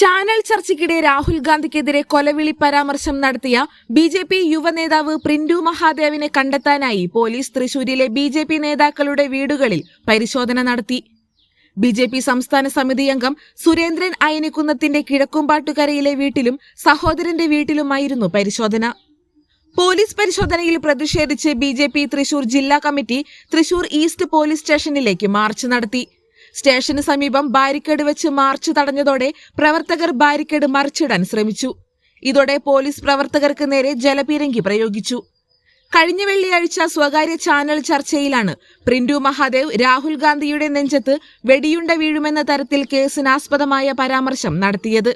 Channel ചർച്ചയ്ക്കിടെ രാഹുൽ ഗാന്ധിക്കെതിരെ കൊലവിളി പരാമർശം നടത്തിയ ബി ജെ പി യുവനേതാവ് പ്രിന്റു മഹാദേവിനെ കണ്ടെത്താനായി പോലീസ് തൃശൂരിലെ ബി ജെ പി നേതാക്കളുടെ വീടുകളിൽ പരിശോധന നടത്തി. ബി ജെ പി സംസ്ഥാന സമിതി അംഗം സുരേന്ദ്രൻ അയനിക്കുന്നത്തിന്റെ കിഴക്കുംപാട്ടുകരയിലെ വീട്ടിലും സഹോദരന്റെ വീട്ടിലുമായിരുന്നു പരിശോധന. പോലീസ് പരിശോധനയിൽ പ്രതിഷേധിച്ച് ബി തൃശൂർ ജില്ലാ കമ്മിറ്റി തൃശൂർ ഈസ്റ്റ് പോലീസ് സ്റ്റേഷനിലേക്ക് മാർച്ച് നടത്തി. സ്റ്റേഷന് സമീപം ബാരിക്കേഡ് വെച്ച് മാർച്ച് തടഞ്ഞതോടെ പ്രവർത്തകർ ബാരിക്കേഡ് മറിച്ചിടാൻ ശ്രമിച്ചു. ഇതോടെ പോലീസ് പ്രവർത്തകർക്ക് നേരെ ജലപീരങ്കി പ്രയോഗിച്ചു. കഴിഞ്ഞ വെള്ളിയാഴ്ച സ്വകാര്യ ചാനൽ ചർച്ചയിലാണ് പ്രിന്റു മഹാദേവ് രാഹുൽ ഗാന്ധിയുടെ നെഞ്ചത്ത് വെടിയുണ്ട വീഴുമെന്ന തരത്തിൽ കേസിനാസ്പദമായ പരാമർശം നടത്തിയത്.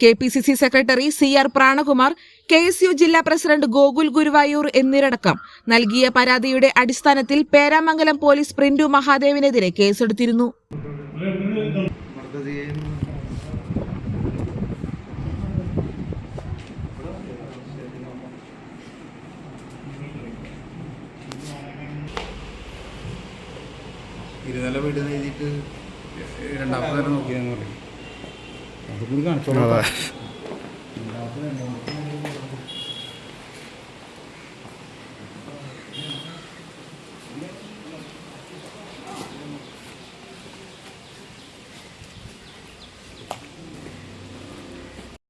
K P C C secretary C R Pranakumar K S U ജില്ലാ പ്രസിഡന്റ് ഗോകുൽ ഗുരുവായൂർ എന്നിവരടക്കം നൽകിയ പരാതിയുടെ അടിസ്ഥാനത്തിൽ പേരാമംഗലം പോലീസ് പ്രിന്റു മഹാദേവിനെതിരെ കേസെടുത്തിരുന്നു. ഇരുനില വീട് എഴുതിയിട്ട് രണ്ടാമത്തെ നോക്കിയെന്ന് പറയും. അതുകൂടി കാണിച്ചോളാം